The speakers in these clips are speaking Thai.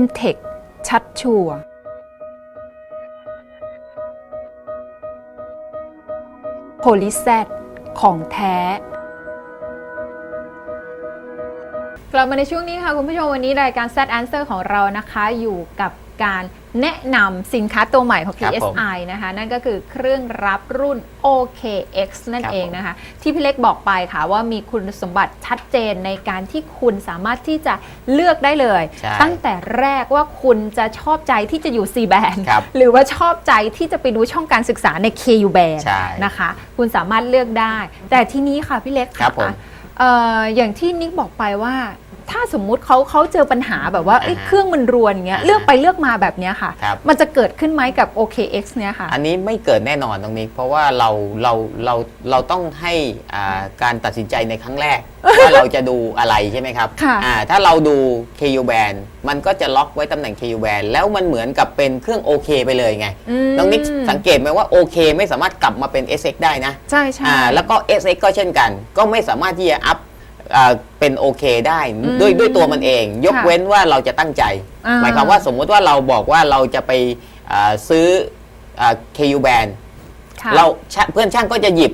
m t e c h ชัดชัวร์โพลิแซดของแท้ กลับมาในช่วงนี้ค่ะ คุณผู้ชมวันนี้รายการ Set Answer ของเรานะคะ อยู่กับ การแนะนำสินค้าตัวใหม่ของครับผม PSI นะคะนั่นก็คือเครื่องรับรุ่น OKX นั่นครับเองผมนะคะ ที่พี่เล็กบอกไปค่ะว่ามีคุณสมบัติชัดเจนในการที่คุณสามารถที่จะเลือกได้เลยใช่ตั้งแต่แรกว่าคุณจะชอบใจที่จะอยู่ C band ครับหรือว่าชอบใจที่จะไปดูช่องการศึกษาใน KU band ใช่นะคะ คุณสามารถเลือกได้ แต่ที่นี้ค่ะพี่เล็กครับผมเอ่ออย่างที่นิกบอกไปว่า ถ้าสมมุติเขาเขาเจอปัญหาแบบว่าเอ้ยอ่าฮะเครื่องมันรวนอย่างเงี้ยอ่าฮะเลือกไปเลือกมาแบบเนี้ยค่ะ ครับ มันจะเกิดขึ้นไหมกับ OKX เนี่ยค่ะ อันนี้ไม่เกิดแน่นอนตรงนี้ เพราะว่าเราเราเราเราต้องให้อ่าการตัดสินใจในครั้งแรก ว่าเราจะดูอะไรใช่ไหมครับค่ะ อ่าถ้าเราดู KU band มันก็จะล็อกไว้ตำแหน่ง KU band แล้วมันเหมือนกับเป็นเครื่อง OK ไปเลยไงอืมน้องนิกสังเกตไหมว่า OK ไม่สามารถกลับมาเป็น SX ได้นะ ใช่ใช่ อ่าแล้วก็ SX ก็เช่นกัน ก็ไม่สามารถที่จะอัพอ่า เป็น OK ได้อืมด้วยด้วยตัวมันเอง ยกค่ะเว้นว่าเราจะตั้งใจอ่าหมายความว่าสมมุติว่าเราบอกว่าเราจะไปอ่าซื้ออ่า KU band ค่ะเราชเพื่อนช่างก็จะหยิบ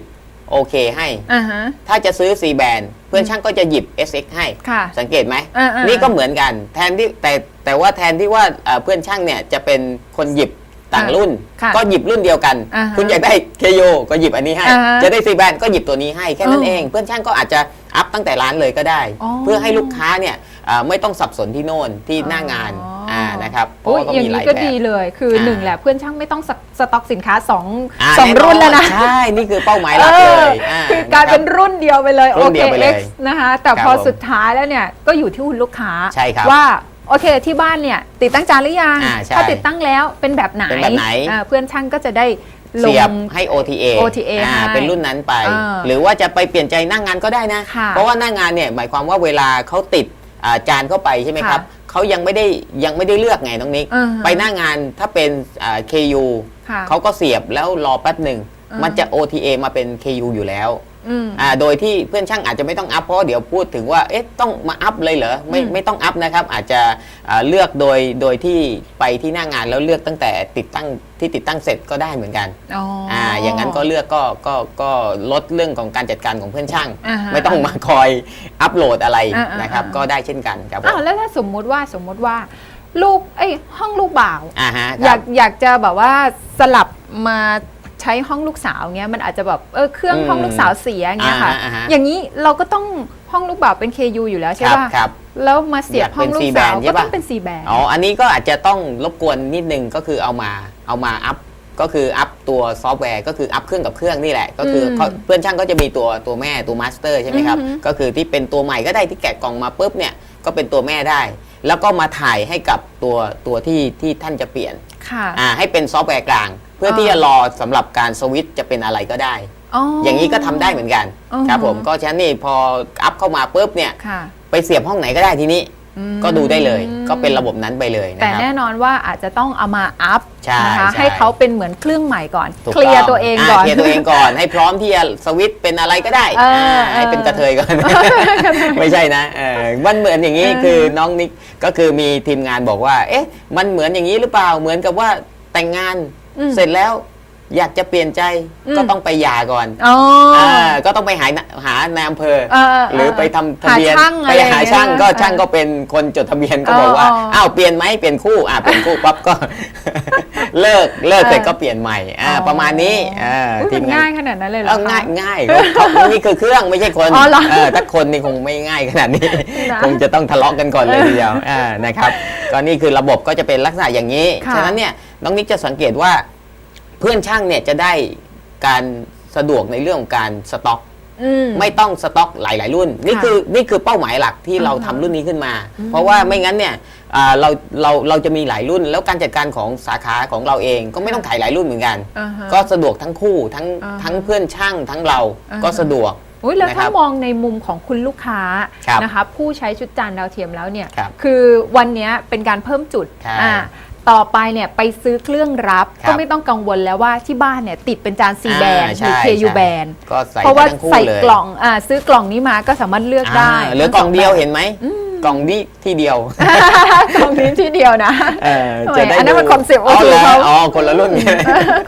OK ให้อ่าฮะถ้าจะซื้อ C band เพื่อนช่างก็จะหยิบ SX ให้ค่ะสังเกตไหมอ่าๆนี่ก็เหมือนกัน แทนที่แต่แต่ว่าแทนที่ว่าเอ่อเพื่อนช่างเนี่ยจะเป็นคนหยิบ ต่างรุ่น ค่ะก็หยิบรุ่นเดียวกัน อ่าฮะคุณอยากได้ KO ก็หยิบอันนี้ให้ อ่าฮะจะได้ C band ก็หยิบตัวนี้ให้แค่นั้นอ๋อเอง เพื่อนช่างก็อาจจะอัพตั้งแต่ร้านเลยก็ได้ อ๋อเพื่อให้ลูกค้าเนี่ยเอ่อไม่ต้องสับสนที่โน่นที่หน้างานอ๋ออ่่านะครับเพโอ้ราะยว่าก็อย่างมีหนี้ลายก็แบบ ดีเลย คืออา หนึ่งแหละเพื่อนช่างไม่ต้องสสต็อกสินค้าสองาสองแน่นนรุ่นแล้วนะใช่ นี่คือเป้าหมายหลักเลยออาคือกลายเป็นนะคบ รุ่นเดียวไปเลย รุ่นเดียวไปเลย OKX นะคะ แต่ครับพอผมสุดท้ายแล้วเนี่ยก็อยู่ที่คุณลูกค้าใช่ครับว่า โอเค ที่บ้านเนี่ยติดตั้งจานหรือยัง อ่าใช่ถ้าติดตั้งแล้วเป็นแบบไหนเป็นแบบไหน อ่าเพื่อนช่างก็จะได้ลเสียบง ให้ OTA OTA อ่าให้เป็นรุ่นนั้นไปอ่าหรือว่าจะไปเปลี่ยนใจหน้างงานก็ได้นะ ค่ะเพราะว่าหน้างงานเนี่ยหมายความว่าเวลาเขาติดอ่าจานเข้าไปใช่ไหมครับค่ะเขายังไม่ได้ยังไม่ได้เลือกไงน้องนิกอ่าฮะไปหน้างานถ้าเป็นอ่า KU ค่ะเขาก็เสียบแล้วรอแป๊บหนึ่งอ่ามัมันจะ OTA มาเป็น KU อยู่แล้ว อืม อ่าโดยที่เพื่อนช่างอาจจะไม่ต้องอัพเพราะเดี๋ยวพูดถึงว่าเอ๊ะต้องมาอัพเลยเหรอไม่อืม ไม่ต้องอัพนะครับ อาจจะอ่าเลือกโดยโดยที่ไปที่หน้างานแล้วเลือกตั้งแต่ติดตั้งที่ติดตั้งเสร็จก็ได้เหมือนกันอ๋ออ อ่าอย่างนั้นก็เลือกก็ก็ก็ลดเรื่องของการจัดการของเพื่อนช่าง อ่าฮะไม่ต้องมาคอยอัพโหลดอะไรอ่าๆนะครับอ่าก็ได้เช่นกันครับผมอ้าวแล้วถ้าสมมุติว่าสมมุติว่า ลูกเอ้ยห้องลูกบ่าว อ่าฮะคอยารักบอยากจะแบบว่าสลับมา ใช้ห้องลูกสาวเงี้ยมันอาจจะแบบเออเครื่องอืมห้องลูกสาวเสียเงี้ยค่ะ อ่าฮะอ่าฮะ อย่างนี้เราก็ต้องห้องลูกบ่าวเป็น KU อยู่แล้วใช่ครับป่ะครับ แล้วมาเสียบอยากห้องลูกเป็นสาว C-band ใช่ก็ปะ ต้องเป็น C band อ๋อ อันนี้ก็อาจจะต้องรบกวนนิดนึงก็คือเอามาเอามาอัพก็คืออัพตัวซอฟต์แวร์ก็คืออัพเครื่องกับเครื่องนี่แหละ ก็คืออมเขาเพื่อนช่างก็จะมีตัวตัวแม่ตัวมาสเตอร์ใช่ไหมครับ อือฮึก็คือที่เป็นตัวใหม่ก็ได้ที่แกะกล่องมาปุ๊บเนี่ยก็เป็นตัวแม่ได้ แล้วก็มาถ่ายให้กับตัวตัวที่ที่ท่านจะเปลี่ยน ค่ะ อ่าให้เป็นซอฟต์แวร์กลาง เพื่อที่จะรอสำหรับการสวิตช์จะเป็นอะไรก็ได้อ๋อออย่างนี้ก็ทำได้เหมือนกันอือฮึครับผมก็ฉะนั้นนี่พออัพเข้ามาปุ๊บเนี่ย ค่ะ ไปเสียบห้องไหนก็ได้ทีนี้อืม ก็ดูได้เลย ก็เป็นระบบนั้นไปเลยแต่นะครับแน่นอนว่าอาจจะต้องเอามาอัพใช่นะคะใช่ ให้เขาเป็นเหมือนเครื่องใหม่ก่อน ถูกเคลียร์ต้ตัวเองก่อนาเคลียร์ตัวเองก่อน ให้พร้อมที่จะสวิตช์เป็นอะไรก็ได้เอออ่าให้เป็นกระเทยก่อน ไม่ใช่นะเออมันเหมือนอย่างนี้เออคือน้องนิกก็คือมีทีมงานบอกว่า เอ๊ะ มันเหมือนอย่างนี้หรือเปล่าเหมือนกับว่าแต่งงานอืม เสร็จแล้ว อยากจะเปลี่ยนใจอืม ก็ต้องไปหย่าก่อนอ๋ออาก็ต้องไปหาหานายอำเภอเออเออหรือไปทำทะเบียนหาช่างไปอะไรหาอย่างเงี้ยช่างก็เออช่างก็เป็นคนจดทะเบียนก็บอกว่าอ๋ออ๋ออ้าวเปลี่ยนไหมเปลี่ยนคู่อ่าเปลี่ยนคู่ปั๊บก็ เลิกเลิกเสร็จเออก็เปลี่ยนใหม่อ่าอ๋อประมาณนี้อ่าอุ๊ยทีมันมงาง่ายนขนาดนั้นเลยเหรอเออคะ ง่ายง่ายเขาเขานี่คือเครื่องไม่ใช่คนอ๋อเหรอเออถ้าคนนี่คงไม่ง่ายขนาดนี้ นะคงจะต้องทะเลาะกันก่อนเลยทีเดียวอ่านะครับก็นี่คือระบบก็จะเป็นลักษณะอย่างนี้ค่ะ ฉะนั้นเนี่ยน้องนิกจะสังเกตว่า เพื่อนช่างเนี่ยจะได้การสะดวกในเรื่องของการสต็อก อืม ไม่ต้องสต็อกหลาย ๆ รุ่น นี่ค่ะคือนี่คือเป้าหมายหลักที่เราอ่าฮะทำรุ่นนี้ขึ้นมา เพราะว่าไม่งั้นเนี่ยอ่าเราเราเราจะมีหลายรุ่น แล้วการจัดการของสาขาของเราเองก็ไม่ต้องขายหลายรุ่นเหมือนกัน อ่าฮะก็สะดวกทั้งคู่ทั้งอ่าฮะทั้งเพื่อนช่างทั้งเราอ่าฮะ ก็สะดวก อุ๊ยแล้วนะคถ้ารับมองในมุมของคุณลูกค้าครับนะคะ ผู้ใช้ชุดจานดาวเทียมแล้วเนี่ยครับคือวันเนี้ยเป็นการเพิ่มจุดใช่อ่า ต่อไปเนี่ยไปซื้อเครื่องรับครับก็ไม่ต้องกังวลแล้วว่าที่บ้านเนี่ยติดเป็นจาน C อ่า band หใช่รือ KU ใช่ band ก็ใส่เพราะว่าได้ทั้งคู่ใส่เลยกล่องอ่าซื้อกล่องนี้มาก็สามารถเลือกได้อ่าเหลือกล่องเดียวเห็นไหมอืมกล่องนี้ที่เดียวตรงนี้ที่เดียวนะ เออทำไมจะได้อันนั้นมันดู concept อ๋อ O2 เหรอเขา อ๋อคนละรุ่น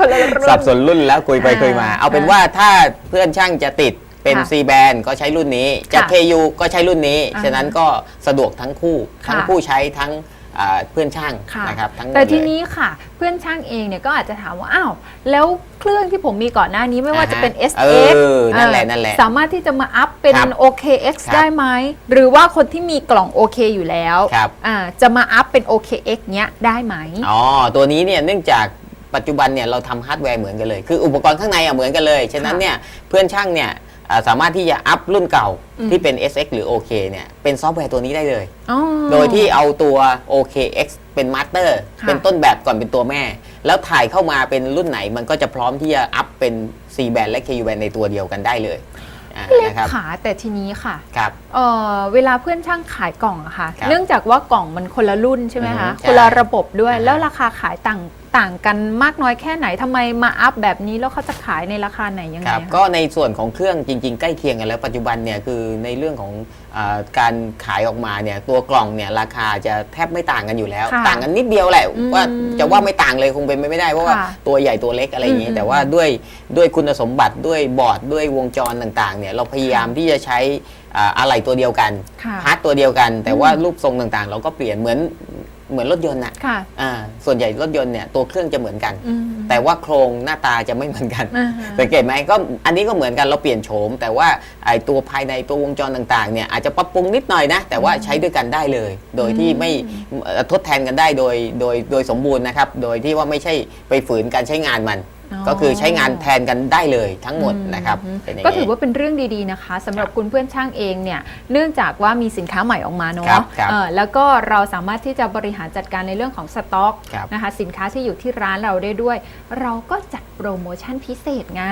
คนละรุ่น สับสนรุ่นแล้วคุยไปอ่าคุยมา เอาเป็นค่ะว่าถ้าเพื่อนช่างจะติดเป็น ค่ะ C แบนก็ใช้รุ่นนี้ จะ ค่ะ KU ก็ใช้รุ่นนี้ อ่าฉะนั้นก็สะดวกทั้งคู่ ค่ะ ทั้งผู้ใช้ทั้งอ่า เพื่อนช่างค่ะนะครับทั้งหมดแต่ทีเลย นี้ค่ะ เพื่อนช่างเองเนี่ยก็อาจจะถามว่า อ้าว แล้วเครื่องที่ผมมีก่อนหน้านี้ไม่ว่าจะเป็น อ่าฮะ SX เออนั่นแหละนั่นแหละ สามารถที่จะมาอัพเป็น ครับ OKX ครับ ได้ไหม หรือว่าคนที่มีกล่อง OK อยู่แล้วครับ อ่าจะมาอัพเป็น OKX เนี้ยได้ไหม อ๋อ ตัวนี้เนี่ยเนื่องจากปัจจุบันเนี่ยเราทำฮาร์ดแวร์เหมือนกันเลย คืออุปกรณ์ข้างในอะเหมือนกันเลย ฉะนั้นเนี่ยเพื่อนช่างเนี่ย อ่าสามารถที่จะอัพรุ่นเก่าอืมที่เป็น SX หรือ OK เนี่ยเป็นซอฟต์แวร์ตัวนี้ได้เลย อ๋อ โดยที่เอาตัว OKX เป็นมาสเตอร์ค่ะ เป็นต้นแบบก่อนเป็นตัวแม่ แล้วถ่ายเข้ามาเป็นรุ่นไหนมันก็จะพร้อมที่จะอัพเป็น C band และ KU band ในตัวเดียวกันได้เลยอ่าเล็กนะครับขาแต่ทีนี้ค่ะครับ เอ่อเวลาเพื่อนช่างขายกล่องอะค่ะ ครับเนื่องจากว่ากล่องมันคนละรุ่นใช่ไหมคะ อือฮึคนละใช่ระบบด้วย อ่าฮะ แล้วราคาขายต่าง ต่างกันมากน้อยแค่ไหนทำไมมาอัพแบบนี้แล้วเขาจะขายในราคาไหนยังไงครับคะก็ในส่วนของเครื่องจริง ๆ ใกล้เคียงกันแล้วปัจจุบันเนี่ยคือในเรื่องของอาการขายออกมาเนี่ยตัวกล่องเนี่ยราคาจะแทบไม่ต่างกันอยู่แล้ว ค่ะต่างกันนิดเดียวแหละอืมว่าจะว่าไม่ต่างเลยคงเป็นไปไม่ได้เพราะว่าค่ะตัวใหญ่ตัวเล็กอะไรอย่างอืนี้มแต่ว่าด้วยด้วยคุณสมบัติด้วยบอร์ดด้วยวงจรต่างๆเนี่ยเราพยายามที่จะใช้อ่าอะไหล่ตัวเดียวกัน ค่ะ พาร์ทตัวเดียวกัน แต่อืมว่ารูปทรงต่างๆ เราก็เปลี่ยนเหมือน เหมือนรถยนต์น่ะค่ะ อ่าส่วนใหญ่รถยนต์เนี่ยตัวเครื่องจะเหมือนกัน อืม แต่ว่าโครงหน้าตาจะไม่เหมือนกัน อ่าฮะสังเกตไหมก็อันนี้ก็เหมือนกันเราเปลี่ยนโฉม แต่ว่าไอ้ตัวภายในตัววงจรต่างๆเนี่ยอาจจะปรับปรุงนิดหน่อยนะ แต่ว่าใช้ด้วยกันได้เลย โดยที่ไม่เอ่อทดแทนกันได้โดยโดยโดยสมบูรณ์นะครับ โดยที่ว่าไม่ใช่ไปฝืนการใช้งานมัน ก็คือใช้งานแทนกันได้เลยทั้งหมดนะครับอืมเป็นอย่างก็นี้ถือว่าเป็นเรื่องดีๆนะคะสำหรับคุณเพื่อนช่างเองเนี่ยเนื่องจากว่ามีสินค้าใหม่ออกมาครัเนาะบครับเออแล้วก็เราสามารถที่จะบริหารจัดการในเรื่องของสต็อกครับนะคะสินค้าที่อยู่ที่ร้านเราได้ด้วย เราก็จัดโปรโมชั่นพิเศษไง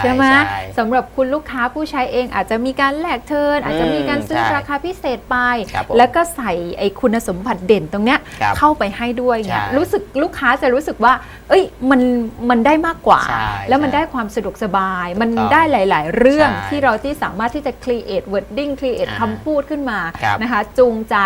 ใช่ไหมใช่สำหรับคุณลูกค้าผู้ใช้เองอาจจะมีการแลกเทิร์นอาจจะมีการซื้อใช่ราคาพิเศษไปครับผมแล้วก็ใส่ไอ้คุณสมบัติเด่นตรงเนี้ยครับเข้าไปให้ด้วยเนี่ยใช่รู้สึกลูกค้าจะรู้สึกว่า เอ้ยมันมันได้มากกว่า ใช่แล้วมันใช่ได้ความสะดวกสบาย มันถูกต้องได้หลาย ๆ เรื่องใช่ที่เราที่สามารถที่จะ create wording create อ่าคำพูดขึ้นมาครับนะคะ จูงใจ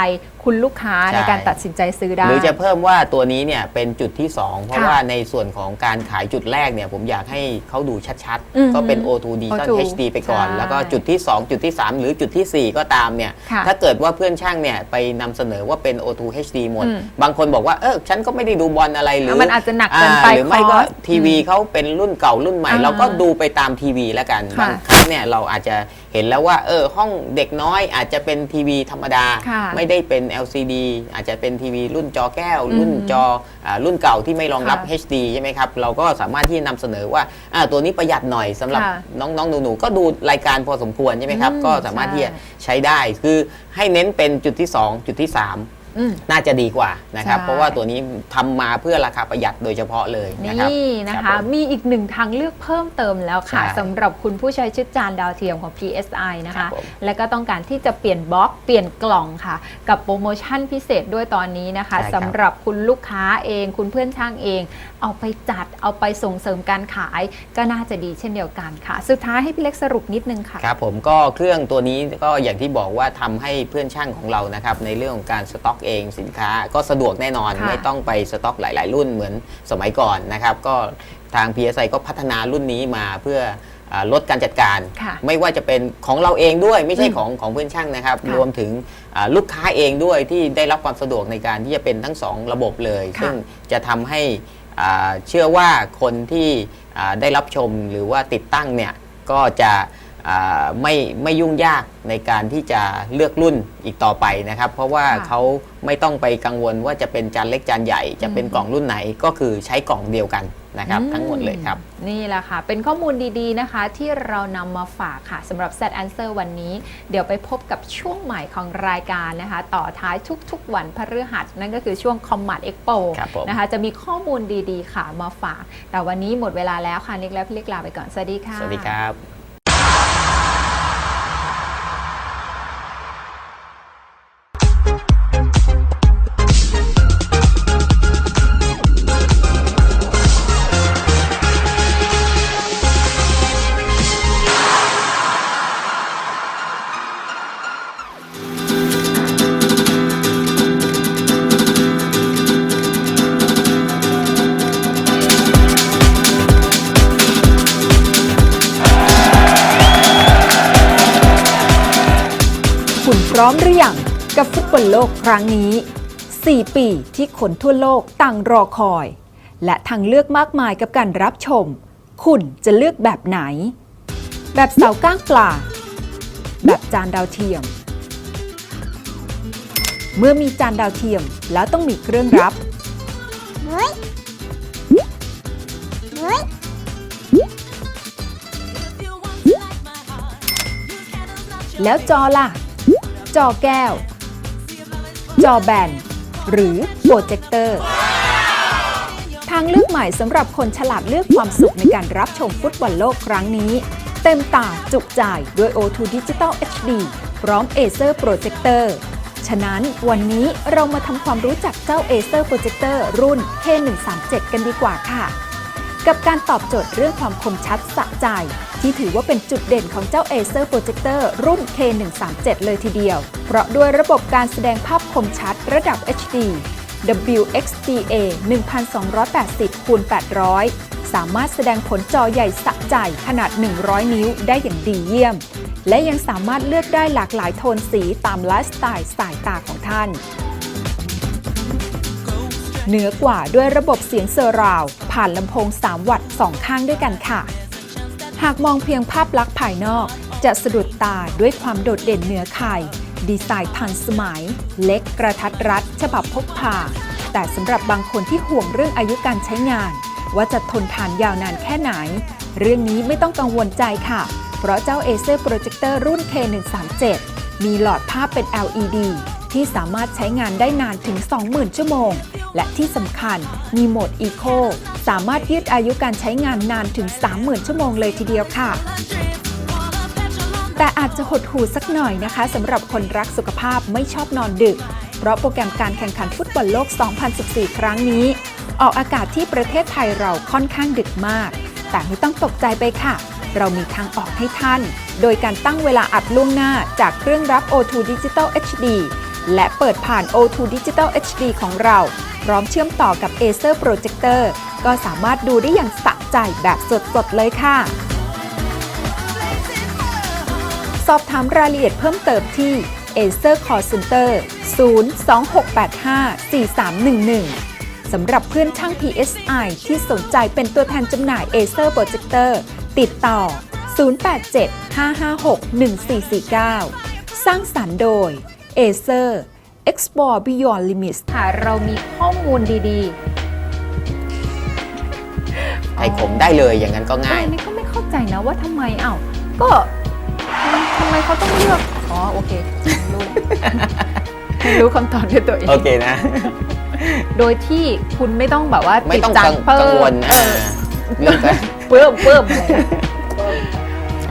คุณลูกค้าใช่ ในการตัดสินใจซื้อได้ หรือจะเพิ่มว่าตัวนี้เนี่ยเป็นจุดที่ 2 เพราะค่ะว่าในส่วนของการขายจุดแรกเนี่ยผมอยากให้เขาดูชัดอือฮึๆ ก็เป็น O2 Digital O2 HD ไปก่อน ใช่แล้วก็จุดที่ 2 จุดที่ 3 หรือจุดทีสี่ 4 ก็ตามเนี่ยค่ะถ้าเกิดว่าเพื่อนช่างเนี่ยไปนำเสนอว่าเป็น O2 HD หมด อืมบางคนบอกว่าเออฉันก็ไม่ได้ดูบอลอะไรหรือมันอาจจะหนักเกินไปอ่าหรือไม่ก็คอร์สทีวีเขาเป็นรุ่นเก่ารุ่นใหม่ อ่าเราก็ดูไปตามทีวีแล้วกันค่ะ บางครั้งเนี่ยเราอาจจะ เห็นแล้วว่าเออห้องเด็กน้อยอาจจะเป็นทีวีธรรมดา ค่ะไม่ได้เป็น LCD อาจจะเป็นทีวีรุ่นจอแก้ว รุ่นอืมจออารุ่นเก่าที่ไม่รองรับ ค่ะ HD ใช่ไหมครับ เราก็สามารถที่จะนำเสนอว่าอ่าตัวนี้ประหยัดหน่อยสำหรับค่ะน้องๆหนูๆก็ดูรายการพอสมควรใช่ไหมครับ อืมก็สามารถใช่ที่จะใช้ได้ คือให้เน้นเป็นจุดที่ 2 จุดที่ 3 อืมน่าจะดีกว่านะครับ ใช่ เพราะว่าตัวนี้ทำมาเพื่อราคาประหยัดโดยเฉพาะเลยนะครับนี่นะรัคะ บผมมีอีกหนึ่งทางเลือกเพิ่มเติมแล้วค่ะใช่สำหรับคุณผู้ใช้ชุดจานดาวเทียมของ PSI นะครัคะ บผมและก็ต้องการที่จะเปลี่ยนบล็อกเปลี่ยนกล่องค่ะ กับโปรโมชั่นพิเศษด้วยตอนนี้นะคะใช่ครับ สำหรับคุณลูกค้าเอง คุณเพื่อนช่างเอง เอาไปจัดเอาไปส่งเสริมการขาย ก็น่าจะดีเช่นเดียวกันค่ะ สุดท้ายให้พี่เล็กสรุปนิดนึงค่ะ ครับผมก็เครื่องตัวนี้ก็อย่างที่บอกว่าทำให้เพื่อนช่างของเรานะครับในเรื่องของการสต็อกเองสินค้าก็สะดวกแน่นอน ค่ะไม่ต้องไปสต็อกหลาย ๆ รุ่นเหมือนสมัยก่อนนะครับก็ทาง PSI ก็พัฒนารุ่นนี้มาเพื่ออ่าลดการจัดการ ค่ะไม่ว่าจะเป็นของเราเองด้วยไม่ใช่อืมของของเพื่อนช่างนะครับ ค่ะรวมถึงอ่าลูกค้าเองด้วยที่ได้รับความสะดวกในการที่จะเป็นทั้งสองระบบเลย ค่ะ ซึ่งจะทำให้อ่าเชื่อว่าคนที่อ่าได้รับชมหรือว่าติดตั้งเนี่ยก็จะอ่า ไม่ไม่ยุ่งยากในการที่จะเลือกรุ่นอีกต่อไปนะครับ เพราะว่าค่ะเขาไม่ต้องไปกังวลว่าจะเป็นจานเล็กจานใหญ่ จะเป็นอืมกล่องรุ่นไหนก็คือใช้กล่องเดียวกันนะครับ อืทั้งหมดเลยครับ นี่แหละค่ะ เป็นข้อมูลดีๆนะคะ ที่เรานำมาฝากค่ะสำหรับ Set Answer วันนี้ เดี๋ยวไปพบกับช่วงใหม่ของรายการนะคะ ต่อท้ายทุกๆ วันพฤหัส นั่นก็คือช่วง Commat Expo ครับผม นะคะ จะมีข้อมูลดีๆค่ะมาฝาก แต่วันนี้หมดเวลาแล้วค่ะนิกและพี่เล็กลาไปก่อน สวัสดีค่ะ สวัสดีครับ คุณพร้อมหรือยังกับฟุตบอลโลกครั้งนี้ 4 ปีที่คนทั่วโลกต่างรอคอย และทางเลือกมากมายกับการรับชม คุณจะเลือกแบบไหน แบบเสาก้างปลา แบบจานดาวเทียม เมื่อมีจานดาวเทียมแล้วต้องมีเครื่องรับแล้วจอล่ะ จอแก้ว จอแบน หรือโปรเจคเตอร์ทางเลือกใหม่สำหรับคนฉลาดเลือกความสุขในการรับชมฟุตบอลโลกครั้งนี้ เต็มตาจุกจ่ายด้วย O2 Digital HD พร้อม Acer Projector ฉะนั้นวันนี้เรามาทำความรู้จักเจ้า Acer Projector รุ่น K137 กันดีกว่าค่ะ กับการตอบโจทย์เรื่องความคมชัดสะใจ ที่ถือว่าเป็นจุดเด่นของเจ้า Acer Projector รุ่น K137 เลยทีเดียว เพราะด้วยระบบการแสดงภาพคมชัดระดับ HD WXDA 1280คูณ800 สามารถแสดงผลจอใหญ่สะใจขนาด 100 นิ้วได้อย่างดีเยี่ยม และยังสามารถเลือกได้หลากหลายโทนสีตามไลฟ์สไตล์สายตาของท่าน เหนือกว่าด้วยระบบเสียงเซอร์ราวด์ผ่านลำโพง 3 วัตต์2ข้างด้วยกันค่ะ หากมองเพียงภาพลักษณ์ภายนอก จะสะดุดตาด้วยความโดดเด่นเหนือใครดีไซน์ทันสมัย เล็กกระทัดรัด ฉบับพกพา แต่สำหรับบางคนที่ห่วงเรื่องอายุการใช้งาน ว่าจะทนทานยาวนานแค่ไหน เรื่องนี้ไม่ต้องกังวลใจค่ะ เพราะเจ้า Acer Projector รุ่น K137 มีหลอดภาพเป็น LED ที่สามารถใช้งานได้นานถึง 20,000 ชั่วโมง และที่สำคัญมีโหมด Eco สามารถยืดอายุการใช้งานนานถึง 30,000 ชั่วโมงเลยทีเดียวค่ะ แต่อาจจะหดหูสักหน่อยนะคะสำหรับคนรักสุขภาพไม่ชอบนอนดึก เพราะโปรแกรมการแข่งขันฟุตบอลโลก 2014 ครั้งนี้ ออกอากาศที่ประเทศไทยเราค่อนข้างดึกมาก แต่ไม่ต้องตกใจไปค่ะเรามีทางออกให้ท่าน โดยการตั้งเวลาอัดล่วงหน้าจากเครื่องรับ O2 Digital HD และเปิดผ่าน O2 Digital HD ของเรา พร้อมเชื่อมต่อกับ Acer Projector ก็สามารถดูได้อย่างสะใจแบบสดๆเลยค่ะ สอบถามรายละเอียดเพิ่มเติมที่ Acer Call Center 026854311 สำหรับเพื่อนช่าง PSI ที่สนใจเป็นตัวแทนจำหน่าย Acer Projector ติดต่อ 087-556-1449 สร้างสรรค์โดย Acer Explore Beyond Limits ค่ะ เรามีข้อมูลดีใครผมได้เลยอย่างนั้นก็ๆง่ายอันนี้ก็ไม่เข้าใจนะว่าทำไมอ้าวก็ทำไมเขาต้องเลือก อ๋อ โอเครู้รู้คำตอบด้วยตัวเอง โอเคนะ โดยที่คุณไม่ต้องแบบว่าไม่ต้องติดกังเพิ่กังวลเออ่าอเรื่องการเพิ่มเพิ่มอะไรนะ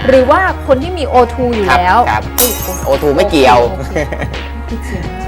หรือว่าคนที่มี O2 อยู่ครับแล้วครับอุ๊ยโอทูไม่เกี่ยวโอเคโอเคพี่เชียร์